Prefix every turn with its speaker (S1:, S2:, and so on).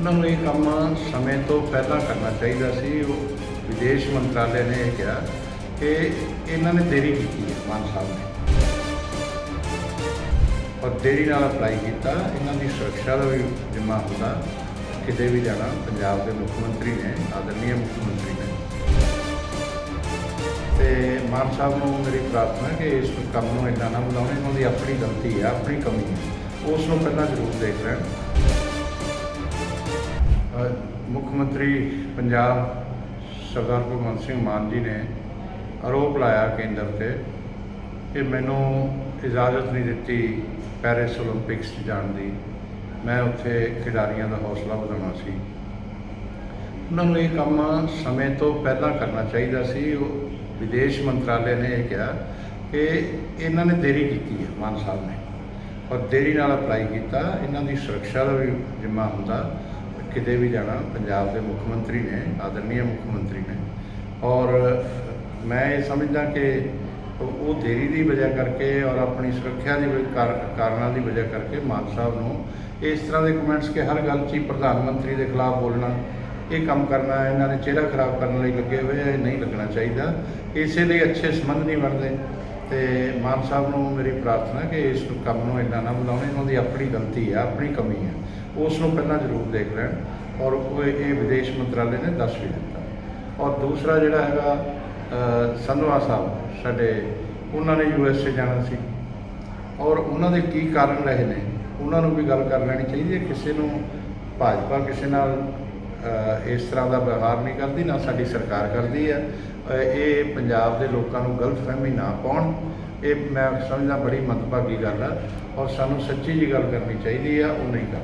S1: ਉਹਨਾਂ ਨੂੰ ਇਹ ਕੰਮ ਸਮੇਂ ਤੋਂ ਪਹਿਲਾਂ ਕਰਨਾ ਚਾਹੀਦਾ ਸੀ। ਉਹ ਵਿਦੇਸ਼ ਮੰਤਰਾਲੇ ਨੇ ਇਹ ਕਿਹਾ ਕਿ ਇਹਨਾਂ ਨੇ ਦੇਰੀ ਕੀਤੀ ਹੈ, ਮਾਨ ਸਾਹਿਬ ਨੇ। ਔਰ ਦੇਰੀ ਨਾਲ ਅਪਲਾਈ ਕੀਤਾ, ਇਹਨਾਂ ਦੀ ਸੁਰੱਖਿਆ ਦਾ ਵੀ ਜ਼ਿੰਮਾ ਹੁੰਦਾ, ਕਿਤੇ ਵੀ ਜਾਣਾ, ਪੰਜਾਬ ਦੇ ਮੁੱਖ ਮੰਤਰੀ ਨੇ ਆਦਰਨੀय ਮੁੱਖ ਮੰਤਰੀ ਨੇ। ਤੇ ਮਾਨ ਸਾਹਿਬ ਨੂੰ ਮੇਰੀ ਪ੍ਰਾਰਥਨਾ ਕਿ ਇਸ ਕੰਮ ਨੂੰ ਇੰਨਾ ਨਾ ਬੁਲਾਉਣ ਇਹਨਾਂ ਦੀ ਆਪਣੀ ਗਲਤੀ ਹੈ, ਆਪਣੀ ਕਮੀ ਹੈ। ਉਸ ਨੂੰ ਪਹਿਲਾਂ ਜ਼ਰੂਰ ਦੇਖ ਲੈਣ। ਮੁੱਖ ਮੰਤਰੀ ਪੰਜਾਬ ਸਰਦਾਰ ਭਗਵੰਤ ਸਿੰਘ ਮਾਨ ਜੀ ਨੇ ਆਰੋਪ ਲਾਇਆ ਕੇਂਦਰ ਤੇ ਕਿ ਮੈਨੂੰ ਇਜਾਜ਼ਤ ਨਹੀਂ ਦਿੱਤੀ ਪੈਰਿਸ 올림픽ਸ 'ਚ ਜਾਣ ਦੀ। ਮੈਂ ਉੱਥੇ ਖਿਡਾਰੀਆਂ ਦਾ ਹੌਸਲਾ ਵਧਾਉਣਾ ਸੀ। ਉਹਨਾਂ ਨੂੰ ਇਹ ਕੰਮ ਸਮੇਂ ਤੋਂ ਪਹਿਲਾਂ ਕਰਨਾ ਚਾਹੀਦਾ ਸੀ। ਉਹ ਵਿਦੇਸ਼ ਮੰਤਰਾਲੇ ਨੇ ਇਹ ਕਿਹਾ ਕਿ ਇਹਨਾਂ ਨੇ ਦੇਰੀ ਕੀਤੀ ਹੈ, ਮਾਨ ਸਾਹਿਬ ਨੇ। ਔਰ ਦੇਰੀ ਨਾਲ ਅਪਲਾਈ ਕੀਤਾ। ਇਹਨਾਂ ਦੀ ਸੁਰੱਖਿਆ ਦਾ ਵੀ ਜਿੰਮਾ ਹੁੰਦਾ। ਕਿਤੇ ਵੀ ਜਾਣਾ, ਪੰਜਾਬ ਦੇ ਮੁੱਖ ਮੰਤਰੀ ਨੇ ਆਦਰਨੀय ਮੁੱਖ ਮੰਤਰੀ ਨੇ। ਔਰ ਮੈਂ ਇਹ ਸਮਝਦਾ ਕਿ ਉਹ ਦੇਰੀ ਦੀ ਵਜ੍ਹਾ ਕਰਕੇ ਔਰ ਆਪਣੀ ਸੁਰੱਖਿਆ ਦੀ ਕਾਰਨਾਂ ਦੀ ਵਜ੍ਹਾ ਕਰਕੇ ਮਾਨ ਸਾਹਿਬ ਨੂੰ ਇਸ ਤਰ੍ਹਾਂ ਦੇ ਕਮੈਂਟਸ ਕਿ ਹਰ ਗੱਲ 'ਚ ਹੀ ਪ੍ਰਧਾਨ ਮੰਤਰੀ ਦੇ ਖਿਲਾਫ ਬੋਲਣਾ, ਇਹ ਕੰਮ ਕਰਨਾ, ਇਹਨਾਂ ਨੇ ਚਿਹਰਾ ਖਰਾਬ ਕਰਨ ਲਈ ਲੱਗੇ ਹੋਏ ਆ, ਇਹ ਨਹੀਂ ਲੱਗਣਾ ਚਾਹੀਦਾ। ਇਸੇ ਲਈ ਅੱਛੇ ਸੰਬੰਧ ਨਹੀਂ ਬਣਦੇ। ਤੇ ਮਾਨ ਸਾਹਿਬ ਨੂੰ ਮੇਰੀ ਪ੍ਰਾਰਥਨਾ ਕਿ ਇਸ ਨੂੰ ਕੰਮ ਨੂੰ ਇੰਨਾ ਨਾ ਬੁਲਾਉਣ ਇਹਨਾਂ ਦੀ ਆਪਣੀ ਗਲਤੀ ਹੈ ਆਪਣੀ ਕਮੀ ਹੈ ਉਸ ਨੂੰ ਪਹਿਲਾਂ ਜ਼ਰੂਰ ਦੇਖ ਲੈਣ ਔਰ ਉਹ ਇਹ ਵਿਦੇਸ਼ ਮੰਤਰਾਲੇ ਨੇ ਦੱਸ ਵੀ ਦਿੱਤਾ। ਔਰ ਦੂਸਰਾ ਜਿਹੜਾ ਹੈਗਾ ਅ, ਸੰਧਵਾ ਸਾਹਿਬ ਸਾਡੇ ਉਹਨਾਂ ਨੇ ਯੂ ਐਸ ਏ ਜਾਣਾ ਸੀ। ਔਰ ਉਹਨਾਂ ਦੇ ਕੀ ਕਾਰਨ ਰਹੇ ਨੇ ਉਹਨਾਂ ਨੂੰ ਵੀ ਗੱਲ ਕਰ ਲੈਣੀ ਚਾਹੀਦੀ ਹੈ ਕਿਸੇ ਨੂੰ ਭਾਜਪਾ ਕਿਸੇ ਨਾਲ ਇਸ ਤਰ੍ਹਾਂ ਦਾ ਵਿਵਹਾਰ ਨਹੀਂ ਕਰਦੀ, ਨਾ ਸਾਡੀ ਸਰਕਾਰ ਕਰਦੀ ਹੈ। ਇਹ ਪੰਜਾਬ ਦੇ ਲੋਕਾਂ ਨੂੰ ਗਲਤ ਫਹਿਮੀ ਨਾ ਪਾਉਣ। ਇਹ ਮੈਂ ਸਮਝਦਾ ਬੜੀ ਮੰਦਭਾਗੀ ਗੱਲ ਆ ਔਰ ਸਾਨੂੰ ਸੱਚੀ ਜੀ ਗੱਲ ਕਰਨੀ ਚਾਹੀਦੀ ਆ, ਉਹ ਨਹੀਂ ਕਰ